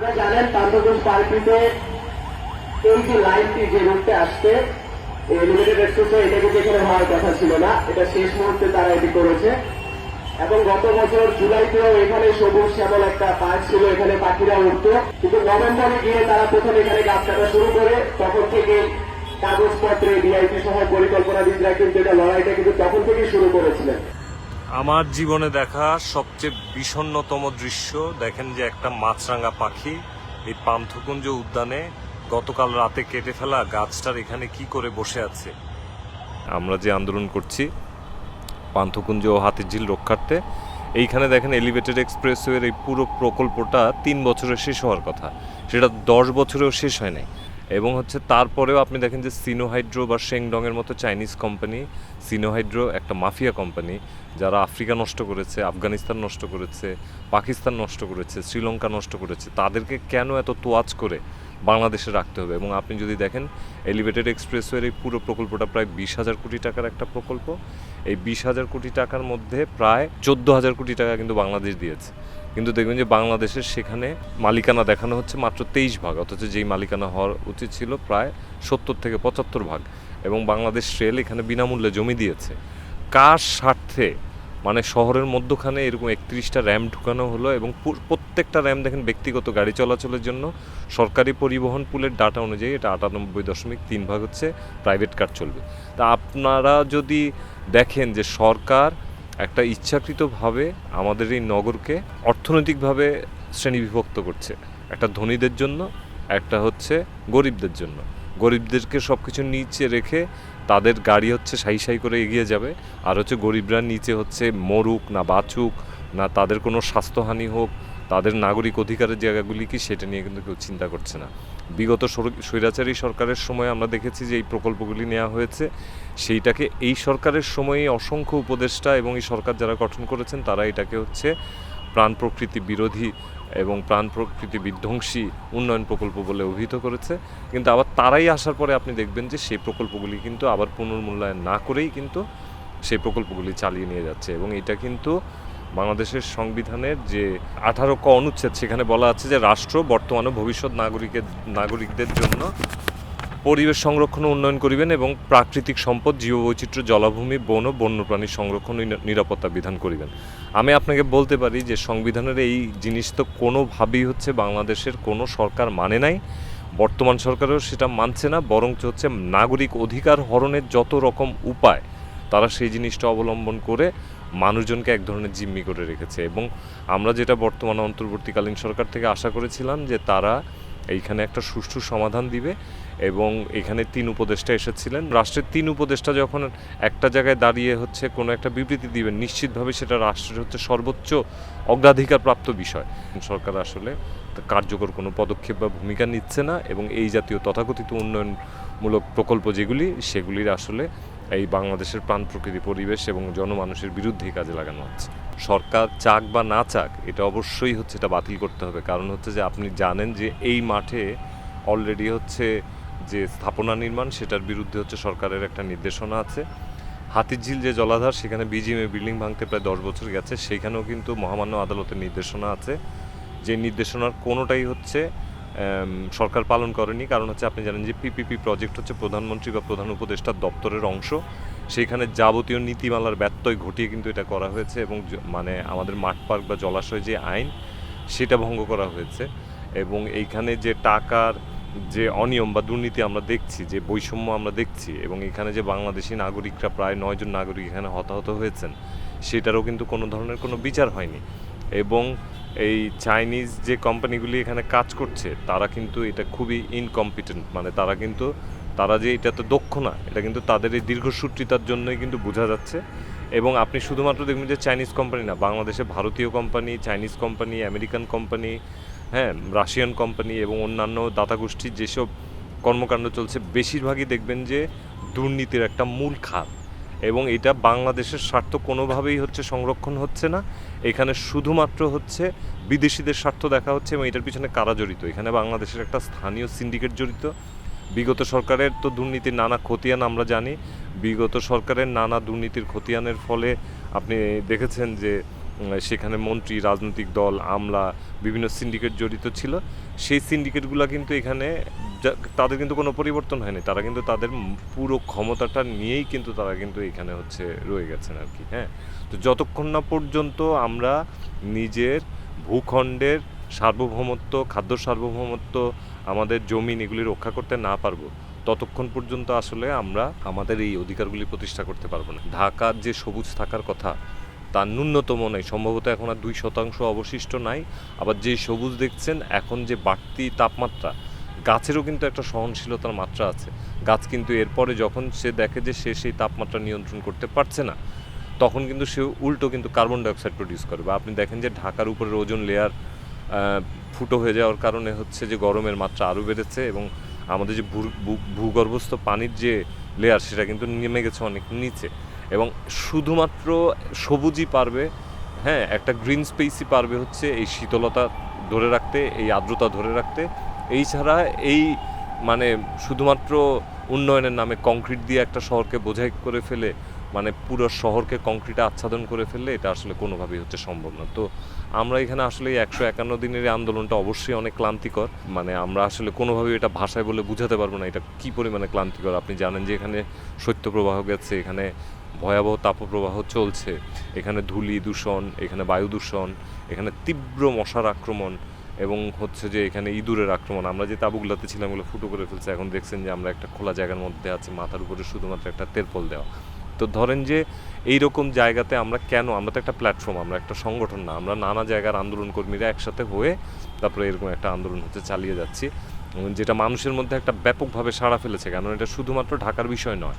আপনারা জানেন পান্ডবগঞ্জ পার্কিতে এই যে লাইনটি যে রুটে আসছে লিমিটেড এক্সপ্রেসে এটা কিন্তু এখানে হওয়ার কথা ছিল না। এটা শেষ মুহূর্তে তারা এটি করেছে। এবং গত বছর জুলাইতেও এখানে সবুজ শ্যামল একটা পার্ক ছিল, এখানে পাখিরা উঠতো। কিন্তু নভেম্বরে গিয়ে তারা প্রথম এখানে গাছ কাটা শুরু করে, তখন থেকে কাগজপত্রে ডিআইপি সহ পরিকল্পনাবিদরা কিন্তু এটা লড়াইটা কিন্তু তখন থেকেই শুরু করেছিলেন। আমার জীবনে দেখা সবচেয়ে বিষণ্ণতম দৃশ্য, দেখেন যে একটা মাছরাঙা পাখি এই পান্থকুঞ্জ উদ্যানে গতকাল রাতে কেটে ফেলা গাছটার এখানে কি করে বসে আছে। আমরা যে আন্দোলন করছি, পান্থকুঞ্জ ও হাতিঝিল রক্ষার্থে, এইখানে দেখেন এলিভেটেড এক্সপ্রেসওয়ের এই পুরো প্রকল্পটা তিন বছরে শেষ হওয়ার কথা। সেটা দশ বছরেও শেষ হয় নাই। এবং হচ্ছে তারপরেও আপনি দেখেন যে সিনোহাইড্রো বা শেংডংয়ের মতো চাইনিজ কোম্পানি সিনোহাইড্রো একটা মাফিয়া কোম্পানি যারা আফ্রিকা নষ্ট করেছে, আফগানিস্তান নষ্ট করেছে, পাকিস্তান নষ্ট করেছে, শ্রীলঙ্কা নষ্ট করেছে, তাদেরকে কেন এত তোয়াজ করে বাংলাদেশে রাখতে হবে? এবং আপনি যদি দেখেন এলিভেটেড এক্সপ্রেসওয়ের এই পুরো প্রকল্পটা প্রায় বিশ হাজার কোটি টাকার একটা প্রকল্প। এই বিশ হাজার কোটি টাকার মধ্যে প্রায় চোদ্দ হাজার কোটি টাকা কিন্তু বাংলাদেশ দিয়েছে। কিন্তু দেখবেন যে বাংলাদেশের সেখানে মালিকানা দেখানো হচ্ছে মাত্র তেইশ ভাগ, অথচ যেই মালিকানা হওয়ার উচিত ছিল প্রায় সত্তর থেকে পঁচাত্তর ভাগ। এবং বাংলাদেশ রেল এখানে বিনামূল্যে জমি দিয়েছে। কার স্বার্থে? মানে শহরের মধ্যখানে এরকম একত্রিশটা র্যাম ঢুকানো হলো এবং প্রত্যেকটা র্যাম দেখেন ব্যক্তিগত গাড়ি চলাচলের জন্য সরকারি পরিবহন পুলের ডাটা অনুযায়ী এটা আটানব্বই দশমিক তিন ভাগ হচ্ছে, প্রাইভেট কার চলবে। তা আপনারা যদি দেখেন যে সরকার একটা ইচ্ছাকৃতভাবে আমাদের এই নগরকে অর্থনৈতিকভাবে শ্রেণীবিভক্ত করছে। একটা ধনীদের জন্য, একটা হচ্ছে গরিবদের জন্য। গরিবদেরকে সব কিছু নিচে রেখে তাদের গাড়ি হচ্ছে সাই সাই করে এগিয়ে যাবে। আর হচ্ছে গরিবরা নিচে হচ্ছে মরুক না বাঁচুক, না তাদের কোনো স্বাস্থ্যহানি হোক, তাদের নাগরিক অধিকারের জায়গাগুলি কি সেটা নিয়ে কিন্তু কেউ চিন্তা করছে না। বিগত স্বৈরাচারী সরকারের সময় আমরা দেখেছি যে এই প্রকল্পগুলি নেওয়া হয়েছে। সেইটাকে এই সরকারের সময়ে অসংখ্য উপদেষ্টা এবং এই সরকার যারা গঠন করেছেন, তারা এটাকে হচ্ছে প্রাণ প্রকৃতি বিরোধী এবং প্রাণ প্রকৃতি বিধ্বংসী উন্নয়ন প্রকল্প বলে অভিহিত করেছে। কিন্তু আবার তারাই আসার পরে আপনি দেখবেন যে সেই প্রকল্পগুলি কিন্তু আবার পুনর্মূল্যায়ন না করেই কিন্তু সেই প্রকল্পগুলি চালিয়ে নিয়ে যাচ্ছে এবং এটা কিন্তু বাংলাদেশের সংবিধানের যে আঠারো ক অনুচ্ছেদ, সেখানে বলা আছে যে রাষ্ট্র, বর্তমানে ভবিষ্যৎ নাগরিকের, নাগরিকদের জন্য পরিবেশ সংরক্ষণ উন্নয়ন করিবেন এবং প্রাকৃতিক সম্পদ, জীববৈচিত্র্য, জলাভূমি, বন ও বন্যপ্রাণী সংরক্ষণ নিরাপত্তা বিধান করিবেন। আমি আপনাকে বলতে পারি যে সংবিধানের এই জিনিস তো কোনোভাবেই হচ্ছে বাংলাদেশের কোনো সরকার মানে নাই। বর্তমান সরকারও সেটা মানছে না, বরঞ্চ হচ্ছে নাগরিক অধিকার হরণের যত রকম উপায়, তারা সেই জিনিসটা অবলম্বন করে মানুষজনকে এক ধরনের জিম্মি করে রেখেছে এবং আমরা যেটা বর্তমানে অন্তর্বর্তীকালীন সরকার থেকে আশা করেছিলাম যে তারা এইখানে একটা সুষ্ঠু সমাধান দিবে এবং এখানে তিন উপদেষ্টা এসেছিলেন। রাষ্ট্রের তিন উপদেষ্টা যখন একটা জায়গায় দাঁড়িয়ে হচ্ছে, কোনো একটা বিবৃতি দিবেন, নিশ্চিতভাবে সেটা রাষ্ট্রের হচ্ছে সর্বোচ্চ অগ্রাধিকার প্রাপ্ত বিষয়। সরকার আসলে কার্যকর কোনো পদক্ষেপ বা ভূমিকা নিচ্ছে না এবং এই জাতীয় তথাকথিত উন্নয়নমূলক প্রকল্প যেগুলি, সেগুলির আসলে এই বাংলাদেশের প্রাণ প্রকৃতি পরিবেশ এবং জনমানুষের বিরুদ্ধেই কাজে লাগানো হচ্ছে। সরকার চাক বা না চাক, এটা অবশ্যই হচ্ছে এটা বাতিল করতে হবে। কারণ হচ্ছে যে আপনি জানেন যে এই মাঠে অলরেডি হচ্ছে যে স্থাপনা নির্মাণ, সেটার বিরুদ্ধে হচ্ছে সরকারের একটা নির্দেশনা আছে। হাতিঝিল যে জলাধার, সেখানে বিজিএমএ বিল্ডিং ভাঙতে প্রায় দশ বছর গেছে। সেখানেও কিন্তু মহামান্য আদালতের নির্দেশনা আছে। যে নির্দেশনার কোনোটাই হচ্ছে সরকার পালন করেনি। কারণ হচ্ছে আপনি জানেন যে পিপিপি প্রজেক্ট হচ্ছে প্রধানমন্ত্রী বা প্রধান উপদেষ্টার দপ্তরের অংশ। সেইখানে যাবতীয় নীতিমালার ব্যত্যয় ঘটিয়ে কিন্তু এটা করা হয়েছে এবং মানে আমাদের মাঠ পার্ক বা জলাশয় যে আইন, সেটা ভঙ্গ করা হয়েছে। এবং এইখানে যে টাকার যে অনিয়ম বা দুর্নীতি আমরা দেখছি, যে বৈষম্য আমরা দেখছি, এবং এখানে যে বাংলাদেশি নাগরিকরা প্রায় নয়জন নাগরিক এখানে হতাহত হয়েছেন, সেটারও কিন্তু কোনো ধরনের কোনো বিচার হয়নি। এবং এই চাইনিজ যে কোম্পানিগুলি এখানে কাজ করছে, তারা কিন্তু এটা খুবই ইনকম্পিটেন্ট মানে তারা কিন্তু, তারা যে এটাতে দক্ষ না, এটা কিন্তু তাদের এই দীর্ঘসূত্রিতার জন্যই কিন্তু বোঝা যাচ্ছে। এবং আপনি শুধুমাত্র দেখবেন যে চাইনিজ কোম্পানি না, বাংলাদেশে ভারতীয় company Chinese company American company হ্যাঁ রাশিয়ান কোম্পানি এবং অন্যান্য দাতা গোষ্ঠীর যেসব কর্মকাণ্ড চলছে, বেশিরভাগই দেখবেন যে দুর্নীতির একটা মূল খাত। এবং এটা বাংলাদেশের স্বার্থ কোনোভাবেই হচ্ছে সংরক্ষণ হচ্ছে না। এখানে শুধুমাত্র হচ্ছে বিদেশিদের স্বার্থ দেখা হচ্ছে এবং এটার পিছনে কারা জড়িত? এখানে বাংলাদেশের একটা স্থানীয় সিন্ডিকেট জড়িত। বিগত সরকারের তো দুর্নীতির নানা খতিয়ান আমরা জানি। বিগত সরকারের নানা দুর্নীতির খতিয়ানের ফলে আপনি দেখেছেন যে সেখানে মন্ত্রী, রাজনৈতিক দল, আমলা, বিভিন্ন সিন্ডিকেট জড়িত ছিল। সেই সিন্ডিকেটগুলো কিন্তু এখানে তাদের কিন্তু কোনো পরিবর্তন হয়নি। তারা কিন্তু তাদের পুরো ক্ষমতাটা নিয়েই কিন্তু তারা কিন্তু এখানে হচ্ছে রয়ে গেছেন আর কি হ্যাঁ? তো যতক্ষণ না পর্যন্ত আমরা নিজের ভূখণ্ডের সার্বভৌমত্ব, খাদ্য সার্বভৌমত্ব আমাদের জমিন এগুলি রক্ষা করতে না পারব, ততক্ষণ পর্যন্ত আসলে আমরা আমাদের এই অধিকারগুলি প্রতিষ্ঠা করতে পারব না। ঢাকার যে সবুজ থাকার কথা, তার ন্যূনতম নেই। সম্ভবত এখন আর দুই শতাংশ অবশিষ্ট নাই। আবার যে সবুজ দেখছেন, এখন যে বাড়তি তাপমাত্রা গাছেরও কিন্তু একটা সহনশীলতার মাত্রা আছে। গাছ কিন্তু এরপরে যখন সে দেখে যে সে সেই তাপমাত্রা নিয়ন্ত্রণ করতে পারছে না, তখন কিন্তু সে উল্টো কিন্তু কার্বন ডাইঅক্সাইড প্রডিউস করে বা আপনি দেখেন যে ঢাকার উপরের ওজন লেয়ার ফুটো হয়ে যাওয়ার কারণে হচ্ছে যে গরমের মাত্রা আরও বেড়েছে এবং আমাদের যে ভূগর্ভস্থ পানির যে লেয়ার সেটা কিন্তু নেমে গেছে অনেক নিচে এবং শুধুমাত্র সবুজই পারবে হ্যাঁ একটা গ্রিন স্পেসই পারবে হচ্ছে এই শীতলতা ধরে রাখতে, এই আর্দ্রতা ধরে রাখতে এই ছাড়া এই মানে শুধুমাত্র উন্নয়নের নামে কংক্রিট দিয়ে একটা শহরকে বোঝাই করে ফেলে মানে পুরো শহরকে কংক্রিটে আচ্ছাদন করে ফেললে এটা আসলে কোনোভাবেই হচ্ছে সম্ভব না। তো আমরা এখানে আসলে একশো একান্ন দিনের আন্দোলনটা অবশ্যই অনেক ক্লান্তিকর। মানে আমরা আসলে কোনোভাবেই এটা ভাষায় বলে বুঝাতে পারব না এটা কী পরিমাণে ক্লান্তিকর। আপনি জানেন যে এখানে শৈত্যপ্রবাহ গেছে, এখানে ভয়াবহ তাপপ্রবাহ চলছে, এখানে ধূলি দূষণ, এখানে বায়ু দূষণ, এখানে তীব্র মশার আক্রমণ এবং হচ্ছে যে এখানে ইঁদুরের আক্রমণ। আমরা যে তাঁবুগুলোতে ছিলাম, ওগুলো ফুটো করে ফেলছে। এখন দেখছেন যে আমরা একটা খোলা জায়গার মধ্যে আছি, মাথার উপরে শুধুমাত্র একটা তেরপল দেওয়া। তো ধরেন যে এই রকম জায়গাতে আমরা কেন, আমরা তো একটা প্ল্যাটফর্ম আমরা একটা সংগঠন না, আমরা নানা জায়গার আন্দোলন কর্মীরা একসাথে হয়ে তারপরে এরকম একটা আন্দোলন হচ্ছে, চালিয়ে যাচ্ছি। যেটা মানুষের মধ্যে একটা ব্যাপকভাবে সাড়া ফেলেছে কারণ এটা শুধুমাত্র ঢাকার বিষয় নয়।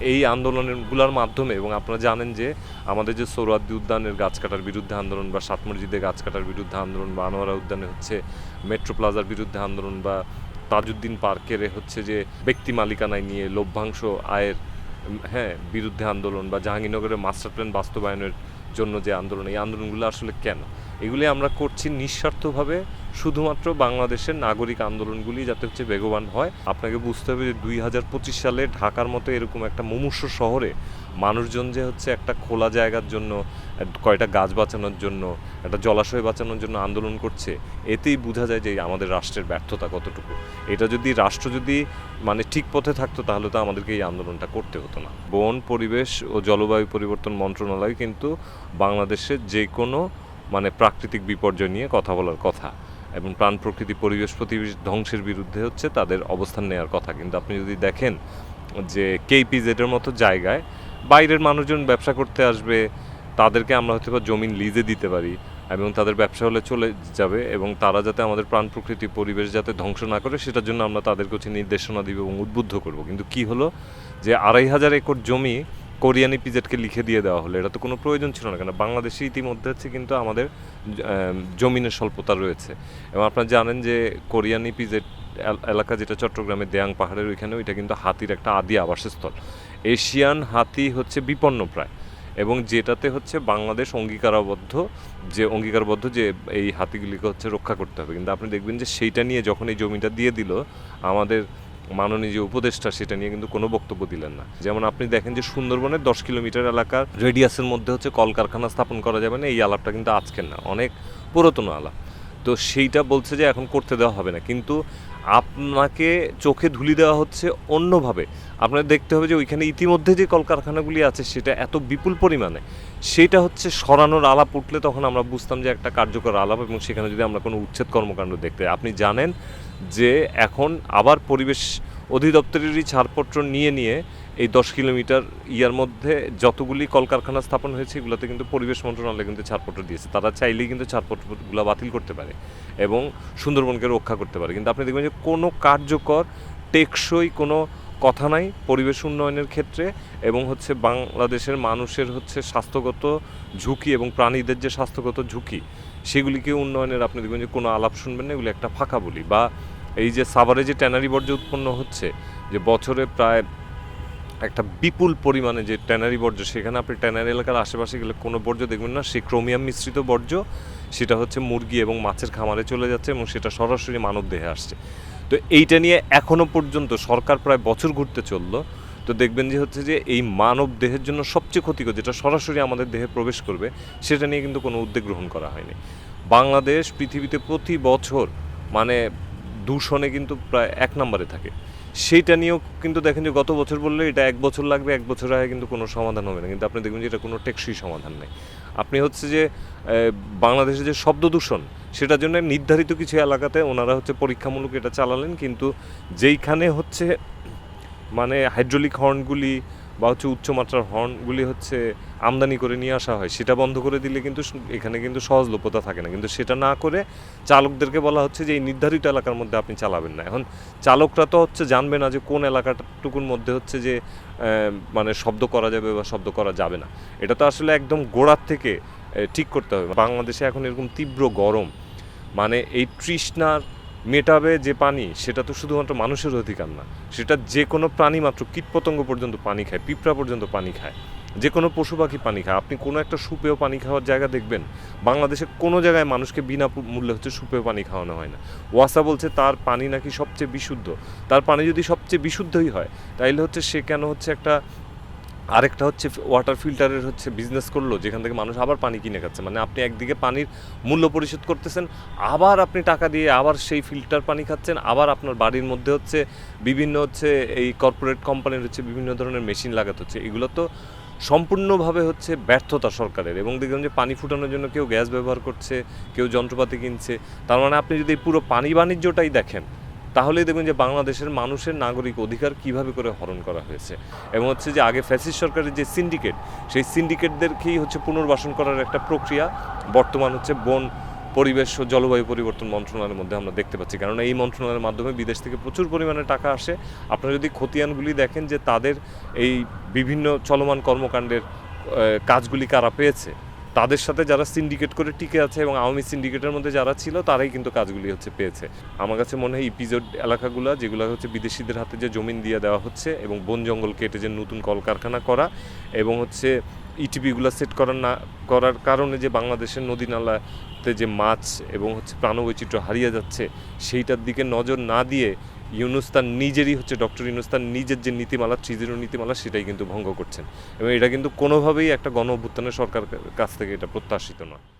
এই আন্দোলনগুলোর মাধ্যমে এবং আপনারা জানেন যে আমাদের যে সৌরাদ্দি উদ্যানের গাছ কাটার বিরুদ্ধে আন্দোলন বা সাত মসজিদে গাছ কাটার বিরুদ্ধে আন্দোলন বা আনোয়ারা উদ্যানে হচ্ছে মেট্রো প্লাজার বিরুদ্ধে আন্দোলন বা তাজউদ্দিন পার্কের হচ্ছে যে ব্যক্তি মালিকানায় নিয়ে লভ্যাংশ আয়ের হ্যাঁ বিরুদ্ধে আন্দোলন বা জাহাঙ্গীরনগরের মাস্টার প্ল্যান বাস্তবায়নের জন্য যে আন্দোলন, এই আন্দোলনগুলো আসলে কেন? এগুলি আমরা করছি নিঃস্বার্থভাবে, শুধুমাত্র বাংলাদেশের নাগরিক আন্দোলনগুলি যাতে হচ্ছে বেগবান হয়। আপনাকে বুঝতে হবে যে দুই হাজার পঁচিশ সালে ঢাকার মতো এরকম একটা মুমূর্ষ শহরে মানুষজন যে হচ্ছে একটা খোলা জায়গার জন্য, কয়টা গাছ বাঁচানোর জন্য, একটা জলাশয় বাঁচানোর জন্য আন্দোলন করছে, এতেই বোঝা যায় যে আমাদের রাষ্ট্রের ব্যর্থতা কতটুকু। এটা যদি রাষ্ট্র যদি মানে ঠিক পথে থাকতো, তাহলে তো আমাদেরকে এই আন্দোলনটা করতে হতো না। বন, পরিবেশ ও জলবায়ু পরিবর্তন মন্ত্রণালয় কিন্তু বাংলাদেশের যে কোনো মানে প্রাকৃতিক বিপর্যয় নিয়ে কথা বলার কথা এবং প্রাণ প্রকৃতি পরিবেশ প্রতিবেশ ধ্বংসের বিরুদ্ধে হচ্ছে তাদের অবস্থান নেওয়ার কথা। কিন্তু আপনি যদি দেখেন যে কেপিজেডের মতো জায়গায় বাইরের মানুষজন ব্যবসা করতে আসবে, তাদেরকে আমরা হয়তো বা জমিন লিজে দিতে পারি এবং তাদের ব্যবসা হলে চলে যাবে এবং তারা যাতে আমাদের প্রাণ প্রকৃতি পরিবেশ যাতে ধ্বংস না করে সেটার জন্য আমরা তাদেরকে হচ্ছে নির্দেশনা দিব এবং উদ্বুদ্ধ করব। কিন্তু কি হলো যে আড়াই হাজার একর জমি কোরিয়ান ইপিজেডকে লিখে দিয়ে দেওয়া হলো। এটা তো কোনো প্রয়োজন ছিল না কেন বাংলাদেশে ইতিমধ্যে হচ্ছে কিন্তু আমাদের জমিনের স্বল্পতা রয়েছে। এবং আপনারা জানেন যে কোরিয়ান ইপিজেড এলাকা যেটা চট্টগ্রামের দেয়াং পাহাড়ের ওইখানে, ওইটা কিন্তু হাতির একটা আদি আবাসস্থল। এশিয়ান হাতি হচ্ছে বিপন্ন প্রায়। এবং যেটাতে হচ্ছে বাংলাদেশ অঙ্গীকারাবদ্ধ, যে অঙ্গীকারবদ্ধ যে এই হাতিগুলিকে হচ্ছে রক্ষা করতে হবে। কিন্তু আপনি দেখবেন যে সেইটা নিয়ে যখন এই জমিটা দিয়ে দিল, আমাদের মাননীয় যে উপদেষ্টা, সেটা নিয়ে কিন্তু কোনো বক্তব্য দিলেন না। যেমন আপনি দেখেন যে সুন্দরবনের দশ কিলোমিটার এলাকার রেডিয়াসের মধ্যে হচ্ছে কলকারখানা স্থাপন করা যাবে না, এই আলাপটা কিন্তু আজকের না, অনেক পুরাতন আলাপ। তো সেইটা বলছে যে এখন করতে দেওয়া হবে না। কিন্তু আপনাকে চোখে ধুলি দেওয়া হচ্ছে অন্যভাবে। আপনার দেখতে হবে যে ওইখানে ইতিমধ্যে যে কলকারখানাগুলি আছে, সেটা এত বিপুল পরিমাণে। সেটা হচ্ছে সরানোর আলাপ উঠলে তখন আমরা বুঝতাম যে একটা কার্যকর আলাপ এবং সেখানে যদি আমরা কোনো উচ্ছেদ কর্মকাণ্ড দেখতে আপনি জানেন যে এখন আবার পরিবেশ অধিদপ্তরেরই ছাড়পত্র নিয়ে নিয়ে এই দশ কিলোমিটার ইয়ার মধ্যে যতগুলি কলকারখানা স্থাপন হয়েছে, এগুলোতে কিন্তু পরিবেশ মন্ত্রণালয় কিন্তু ছাড়পত্র দিয়েছে। তারা চাইলেই কিন্তু ছাড়পত্রগুলো বাতিল করতে পারে এবং সুন্দরবনকে রক্ষা করতে পারে। কিন্তু আপনি দেখবেন যে কোনো কার্যকর, টেকসই কোনো কথা নাই পরিবেশ উন্নয়নের ক্ষেত্রে এবং হচ্ছে বাংলাদেশের মানুষের হচ্ছে স্বাস্থ্যগত ঝুঁকি এবং প্রাণীদের যে স্বাস্থ্যগত ঝুঁকি, সেগুলিকে উন্নয়নের আপনি দেখবেন যে কোনো আলাপ শুনবেন না, এগুলো একটা ফাঁকা বলি। বা এই যে সাভারে যে ট্যানারি বর্জ্য উৎপন্ন হচ্ছে, যে বছরে প্রায় একটা বিপুল পরিমাণে যে ট্যানারি বর্জ্য, সেখানে আপনি ট্যানারি এলাকার আশেপাশে গেলে কোনো বর্জ্য দেখবেন না। সেই ক্রোমিয়াম মিশ্রিত বর্জ্য, সেটা হচ্ছে মুরগি এবং মাছের খামারে চলে যাচ্ছে এবং সেটা সরাসরি মানব দেহে আসছে। তো এইটা নিয়ে এখনও পর্যন্ত সরকার প্রায় বছর ঘুরতে চলল। তো দেখবেন যে হচ্ছে যে এই মানব দেহের জন্য সবচেয়ে ক্ষতিকর, যেটা সরাসরি আমাদের দেহে প্রবেশ করবে, সেটা নিয়ে কিন্তু কোনো উদ্যোগ গ্রহণ করা হয়নি। বাংলাদেশ পৃথিবীতে প্রতি বছর মানে দূষণে কিন্তু প্রায় এক নম্বরে থাকে। সেইটা নিয়েও কিন্তু দেখেন যে গত বছর বললে এটা এক বছর লাগবে, এক বছর আগে কিন্তু কোনো সমাধান হবে না। কিন্তু আপনি দেখবেন যে এটা কোনো টেকসই সমাধান নেই। আপনি হচ্ছে যে বাংলাদেশে যে শব্দ দূষণ, সেটার জন্য নির্ধারিত কিছু এলাকাতে ওনারা হচ্ছে পরীক্ষামূলক এটা চালালেন। কিন্তু যেইখানে হচ্ছে মানে হাইড্রোলিক হর্নগুলি বা হচ্ছে উচ্চমাত্রার হর্নগুলি হচ্ছে আমদানি করে নিয়ে আসা হয়, সেটা বন্ধ করে দিলে কিন্তু এখানে কিন্তু সহজলভ্যতা থাকে না। কিন্তু সেটা না করে চালকদেরকে বলা হচ্ছে যে, এই নির্ধারিত এলাকার মধ্যে আপনি চালাবেন না। এখন চালকরা তো হচ্ছে জানবে না যে, কোন এলাকাটুকুর মধ্যে হচ্ছে যে মানে শব্দ করা যাবে বা শব্দ করা যাবে না। এটা তো আসলে একদম গোড়ার থেকে ঠিক করতে হবে। বাংলাদেশে এখন এরকম তীব্র গরম মানে এই তৃষ্ণার মেটাবে যে পানি, সেটা তো শুধুমাত্র মানুষের অধিকার না। সেটা যে কোনো প্রাণী মাত্র কীটপতঙ্গ পর্যন্ত পানি খায়, পিঁপড়া পর্যন্ত পানি খায়। যে কোনো পশু পাখি পানি খায়। আপনি কোনো একটা সুপেয় পানি খাওয়ার জায়গা দেখবেন, বাংলাদেশে কোনো জায়গায় মানুষকে বিনা মূল্যে হচ্ছে সুপেয় পানি খাওয়ানো হয় না। ওয়াসা বলছে তার পানি নাকি সবচেয়ে বিশুদ্ধ। তার পানি যদি সবচেয়ে বিশুদ্ধই হয়, তাইলে হচ্ছে সে কেন হচ্ছে একটা আরেকটা হচ্ছে ওয়াটার ফিল্টারের হচ্ছে বিজনেস করল, যেখান থেকে মানুষ আবার পানি কিনে খাচ্ছে। মানে আপনি একদিকে পানির মূল্য পরিশোধ করতেছেন, আবার আপনি টাকা দিয়ে আবার সেই ফিল্টার পানি খাচ্ছেন, আবার আপনার বাড়ির মধ্যে হচ্ছে বিভিন্ন হচ্ছে এই কর্পোরেট কোম্পানির হচ্ছে বিভিন্ন ধরনের মেশিন লাগাতে হচ্ছে। এগুলো তো সম্পূর্ণভাবে হচ্ছে ব্যর্থতা সরকারের। এবং দেখবেন যে পানি ফুটানোর জন্য কেউ গ্যাস ব্যবহার করছে, কেউ যন্ত্রপাতি কিনছে। তার মানে আপনি যদি পুরো পানি বাণিজ্যটাই দেখেন তাহলেই দেখবেন যে বাংলাদেশের মানুষের নাগরিক অধিকার কীভাবে করে হরণ করা হয়েছে। এবং হচ্ছে যে আগে ফ্যাসিস সরকারের যে সিন্ডিকেট, সেই সিন্ডিকেটদেরকেই হচ্ছে পুনর্বাসন করার একটা প্রক্রিয়া বর্তমান হচ্ছে বন, পরিবেশ ও জলবায়ু পরিবর্তন মন্ত্রণালয়ের মধ্যে আমরা দেখতে পাচ্ছি। কেননা এই মন্ত্রণালয়ের মাধ্যমে বিদেশ থেকে প্রচুর পরিমাণে টাকা আসে। আপনারা যদি খতিয়ানগুলি দেখেন যে তাদের এই বিভিন্ন চলমান কর্মকাণ্ডের কাজগুলি কারা পেয়েছে তাদের সাথে যারা সিন্ডিকেট করে টিকে আছে এবং আওয়ামী সিন্ডিকেটের মধ্যে যারা ছিল, তারাই কিন্তু কাজগুলি হচ্ছে পেয়েছে। আমার কাছে মনে হয় ইপিজোড এলাকাগুলো, যেগুলো হচ্ছে বিদেশিদের হাতে যে জমিন দিয়ে দেওয়া হচ্ছে এবং বন জঙ্গল কেটে যে নতুন কলকারখানা করা এবং হচ্ছে ইটিপিগুলো সেট করার না, করার কারণে যে বাংলাদেশের নদী নালাতে যে মাছ এবং হচ্ছে প্রাণবৈচিত্র্য হারিয়ে যাচ্ছে, সেইটার দিকে নজর না দিয়ে ইউনুস তার নিজেরই হচ্ছে ডক্টর ইউনুস তার নিজের যে নীতিমালা থ্রি জিরো নীতিমালা, সেটাই কিন্তু ভঙ্গ করছেন। এবং এটা কিন্তু কোনোভাবেই একটা গণ অভ্যুত্থানের সরকার কাছ থেকে এটা প্রত্যাশিত নয়।